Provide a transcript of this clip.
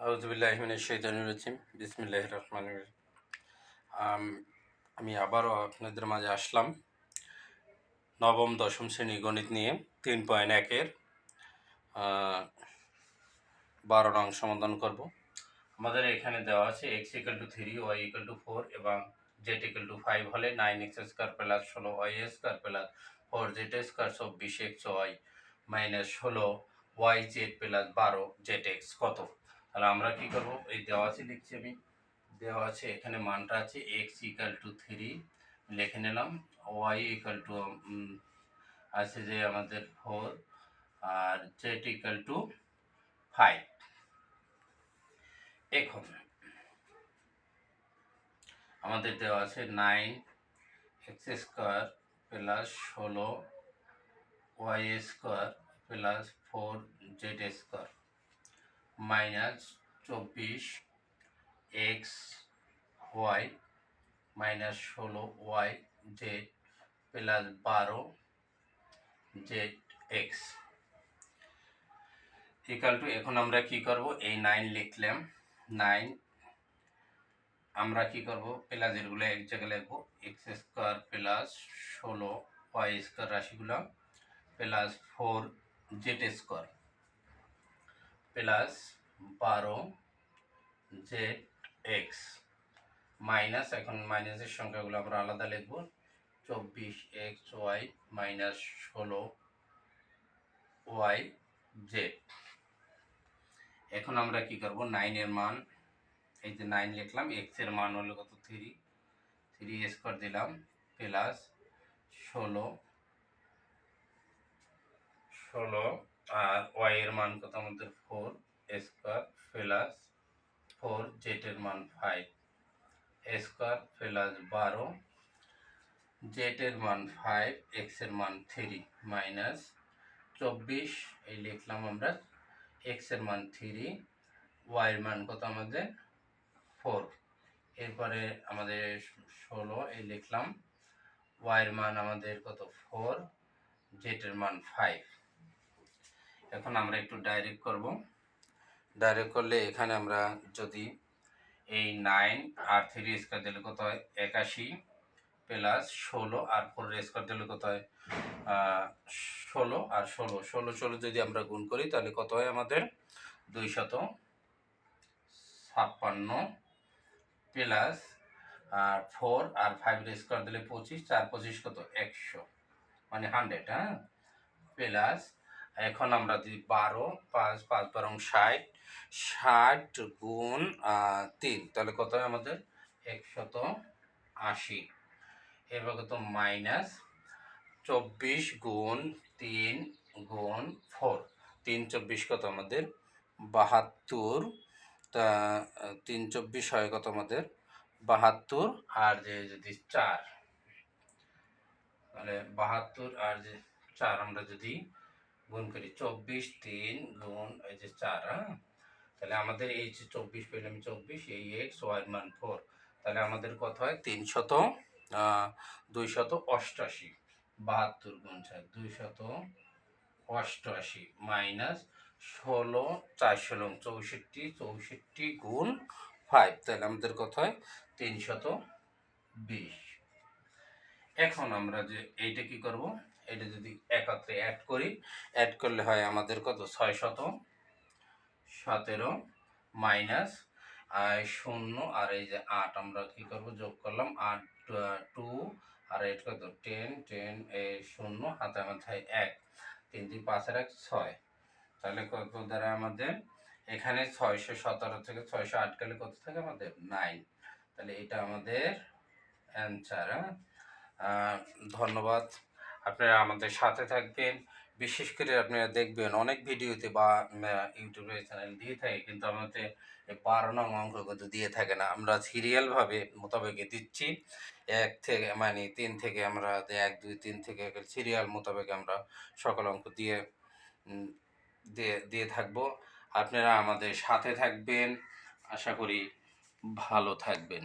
আউজবিল্লাহমিনজিম বিসমিল্লাহ রহমান আমি আবারও আপনাদের মাঝে আসলাম নবম, দশম শ্রেণি গণিত নিয়ে, তিন পয়েন্ট একের বারো রং সমাধান করব। আমাদের এখানে দেওয়া আছে X equal to three Y equal to four এবং জেড ইকাল টু ফাইভ হলে নাইন এক্স স্কোয়ার প্লাস ষোলো Y square plus four Z square চব্বিশ এক্স ওয়াই মাইনাস ষোলো ওয়াই জেড প্লাস বারো জেড এক্স কত? তাহলে আমরা কি করব? এই দেওয়া আছে, লিখছি আমি। দেওয়া আছে, এখানে মানটা আছে এক্স ইকাল টু থ্রি লিখে নিলাম ওয়াই ইকাল টু আছে যে আমাদের ফোর আর জেড ইকাল টু ফাইভ এখন, আমাদের দেওয়া আছে নাইন এক্স স্কোয়ার প্লাস ষোলো Y square plus four Z square minus চব্বিশ এক্স ওয়াই মাইনাস ষোলো ওয়াই জেড প্লাস বারো জেড এক্স ইকাল টু এখন আমরা কি করব? এই নাইন লিখলাম। নাইন আমরা কি করব? প্লাসেরগুলো এক জায়গায় লিখব। এক্স স্কোয়ার প্লাস ষোলো Y square রাশিগুলো plus four Z square plus বারো জেড এক্স। মাইনাস, এখন মাইনাসের সংখ্যাগুলো আমরা আলাদা লিখব। চব্বিশ এক্স ওয়াই মাইনাস ষোলো ওয়াই জেড। এখন আমরা কি করব? নাইনের মান। এই যে নাইন লিখলাম, এক্সের মান হলো কত? থ্রি। থ্রি স্কোয়ার দিলাম, প্লাস ষোলো। ষোলো আর ওয়াই এর মান কত? আমাদের ফোর স্কোয়ার প্লাস ফোর জেটের মান ফাইভ স্কোয়ার প্লাস বারো জেটের মান ফাইভ এক্সের মান থ্রি মাইনাস চব্বিশ। এই লিখলাম আমরা এক্সের মান থ্রি ওয়াইয়ের মান কত আমাদের? ফোর এরপরে আমাদের ষোলো, এই লিখলাম ওয়াইয়ের মান আমাদের কত? ফোর জেটের মান ফাইভ এখন আমরা একটু ডাইরেক্ট করব। ডাইরেক্ট করলে এখানে আমরা যদি এই নাইন আর থ্রি স্কোয়ার দিলে কত হয়? একাশি প্লাস ষোলো আর ফোর স্কোয়ার দিলে কত হয়? ষোলো আর ষোলো। ষোলো ষোলো যদি আমরা গুণ করি, তাহলে কত হয় আমাদের? দুই শত ছাপ্পান্ন প্লাস আর ফোর আর ফাইভ স্কোয়ার দিলে পঁচিশ, চার পঁচিশ কত? একশো। মানে হান্ড্রেড হ্যাঁ? প্লাস এখন আমরা যদি বারো, পাঁচ পাঁচ বারং ষাট ষাট গুণ তিন। তাহলে কত হয় আমাদের? একশত আশি। এবার কত? মাইনাস চব্বিশ গুণ তিন গুণ ফোর। তিন চব্বিশ কত আমাদের? বাহাত্তর। তা, তিন চব্বিশ হয় কত আমাদের? বাহাত্তর আর যে যদি চার। তাহলে বাহাত্তর আর যে চার আমরা যদি গুণ করি, চব্বিশ তিন গুণ এই যে চার হ্যাঁ? তাহলে আমাদের এই যে চব্বিশ পেলাম চব্বিশ, এই এক্স ওয়াই মান ফোর, তাহলে আমাদের কত হয়? তিনশত দুইশত অষ্টাশি, বাহাত্তর গুণ চার দুইশত অষ্টআশি মাইনাস ষোলো, চার ষোলো, চৌষট্টি চৌষট্টি গুণ ফাইভ তাহলে আমাদের কত হয়? তিনশত বিশ। এখন আমরা যে এইটা কি করব? এটা যদি একত্রে অ্যাড করি। অ্যাড করলে হয় আমাদের কত? ছয় শত। সতেরো মাইনাস শূন্য, আর এই যে আট আমরা কী করব? যোগ করলাম আট টু আর এটা কত টেন টেন এই শূন্য, হাতে মাথায় এক। তিন তিন পাঁচের এক, ছয়। তাহলে কত দ্বারা আমাদের? এখানে ছয়শো সতেরো থেকে ছয়শো আট গেলে কত থাকে আমাদের? নাইন তাহলে এটা আমাদের অ্যান্সার ধন্যবাদ। আপনারা আমাদের সাথে থাকবেন। বিশেষ করে আপনারা দেখবেন অনেক ভিডিওতে বা ইউটিউবে চ্যানেল দিয়ে থাকে, কিন্তু আমাদের বারো নং অঙ্ক কিন্তু দিয়ে থাকে না। আমরা সিরিয়ালভাবে মোতাবেকে দিচ্ছি। এক থেকে মানে তিন থেকে আমরা এক, দুই, তিন থেকে সিরিয়াল মোতাবেক আমরা সকল অঙ্ক দিয়ে দিয়ে দিয়ে থাকব। আপনারা আমাদের সাথে থাকবেন। আশা করি ভালো থাকবেন।